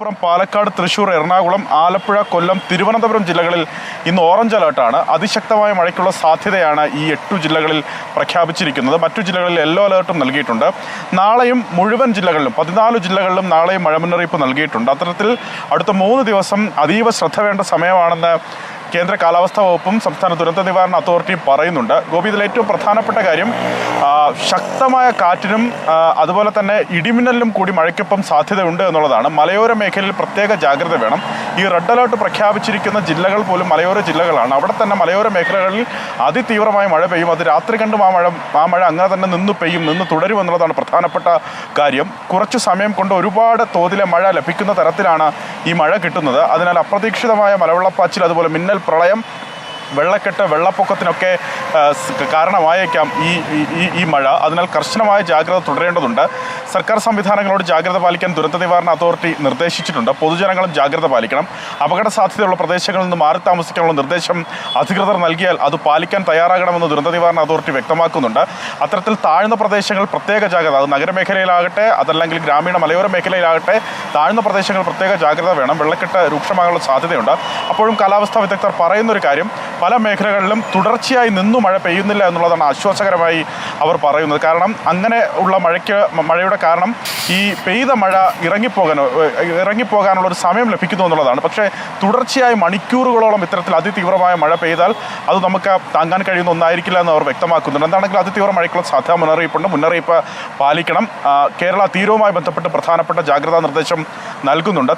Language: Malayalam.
മലപ്പുറം പാലക്കാട് തൃശൂർ എറണാകുളം ആലപ്പുഴ കൊല്ലം തിരുവനന്തപുരം ജില്ലകളിൽ ഇന്ന് ഓറഞ്ച് അലേർട്ടാണ് അതിശക്തമായ മഴയ്ക്കുള്ള സാധ്യതയാണ് ഈ എട്ടു ജില്ലകളിൽ പ്രഖ്യാപിച്ചിരിക്കുന്നത്. മറ്റു ജില്ലകളിൽ യെല്ലോ അലേർട്ടും നൽകിയിട്ടുണ്ട്. നാളെയും മുഴുവൻ ജില്ലകളിലും പതിനാല് ജില്ലകളിലും നാളെയും മഴ മുന്നറിയിപ്പ് നൽകിയിട്ടുണ്ട്. അത്തരത്തിൽ അടുത്ത മൂന്ന് ദിവസം അതീവ ശ്രദ്ധ വേണ്ട സമയമാണെന്ന് കേന്ദ്ര കാലാവസ്ഥാ വകുപ്പും സംസ്ഥാന ദുരന്ത നിവാരണ അതോറിറ്റിയും പറയുന്നുണ്ട്. ഗോപി ഇതിൽ ഏറ്റവും പ്രധാനപ്പെട്ട കാര്യം ശക്തമായ കാറ്റിനും അതുപോലെ തന്നെ ഇടിമിന്നലിനും കൂടി മഴയ്ക്കൊപ്പം സാധ്യതയുണ്ട് എന്നുള്ളതാണ്. മലയോര മേഖലയിൽ പ്രത്യേക ജാഗ്രത വേണം. ഈ റെഡ് അലേർട്ട് പ്രഖ്യാപിച്ചിരിക്കുന്ന ജില്ലകൾ പോലും മലയോര ജില്ലകളാണ്. അവിടെ തന്നെ മലയോര മേഖലകളിൽ അതിതീവ്രമായ മഴ പെയ്യും. അത് രാത്രി കണ്ടും ആ മഴ ആ മഴ അങ്ങനെ തന്നെ നിന്ന് പെയ്യും നിന്ന് തുടരും എന്നുള്ളതാണ് പ്രധാനപ്പെട്ട കാര്യം. കുറച്ചു സമയം കൊണ്ട് ഒരുപാട് തോതിലെ മഴ ലഭിക്കുന്ന തരത്തിലാണ് ഈ മഴ കിട്ടുന്നത്. അതിനാൽ അപ്രതീക്ഷിതമായ മലവെള്ളപ്പാച്ചിൽ അതുപോലെ മിന്നൽ പ്രളയം വെള്ളക്കെട്ട് വെള്ളപ്പൊക്കത്തിനൊക്കെ കാരണമായേക്കാം ഈ ഈ മഴ. അതിനാൽ കർശനമായ ജാഗ്രത തുടരേണ്ടതുണ്ട്. സർക്കാർ സംവിധാനങ്ങളോട് ജാഗ്രത പാലിക്കാൻ ദുരന്ത നിവാരണ അതോറിറ്റി നിർദ്ദേശിച്ചിട്ടുണ്ട്. പൊതുജനങ്ങളും ജാഗ്രത പാലിക്കണം. അപകട സാധ്യതയുള്ള പ്രദേശങ്ങളിൽ നിന്ന് മാറി താമസിക്കാനുള്ള നിർദ്ദേശം അധികൃതർ നൽകിയാൽ അത് പാലിക്കാൻ തയ്യാറാകണമെന്ന് ദുരന്ത നിവാരണ അതോറിറ്റി വ്യക്തമാക്കുന്നുണ്ട്. അത്തരത്തിൽ താഴ്ന്ന പ്രദേശങ്ങൾ പ്രത്യേക ജാഗ്രത അത് നഗരമേഖലയിലാകട്ടെ അതല്ലെങ്കിൽ ഗ്രാമീണ മലയോര മേഖലയിലാകട്ടെ താഴ്ന്ന പ്രദേശങ്ങൾ പ്രത്യേക ജാഗ്രത വേണം. വെള്ളക്കെട്ട് രൂക്ഷമാകാനുള്ള സാധ്യതയുണ്ട്. അപ്പോഴും കാലാവസ്ഥാ വിദഗ്ധർ പറയുന്ന ഒരു കാര്യം പല മേഖലകളിലും തുടർച്ചയായി നിന്നു മഴ പെയ്യുന്നില്ല എന്നുള്ളതാണ് ആശ്വാസകരമായി അവർ പറയുന്നത്. കാരണം അങ്ങനെ ഉള്ള മഴയ്ക്ക് മഴയുടെ കാരണം ഈ പെയ്ത മഴ ഇറങ്ങിപ്പോകാനോ ഇറങ്ങിപ്പോകാനുള്ള ഒരു സമയം ലഭിക്കുന്നു എന്നുള്ളതാണ്. പക്ഷേ തുടർച്ചയായി മണിക്കൂറുകളോളം ഇത്തരത്തിൽ അതിതീവ്രമായ മഴ പെയ്താൽ അത് നമുക്ക് താങ്ങാൻ കഴിയുന്ന ഒന്നായിരിക്കില്ല എന്ന് അവർ വ്യക്തമാക്കുന്നുണ്ട്. എന്താണെങ്കിലും അതിതീവ്ര മഴയ്ക്കുള്ള സാധ്യത മുന്നറിയിപ്പുണ്ട്. മുന്നറിയിപ്പ് പാലിക്കണം. കേരള തീരവുമായി ബന്ധപ്പെട്ട് പ്രധാനപ്പെട്ട ജാഗ്രതാ നിർദ്ദേശം നൽകുന്നുണ്ട്.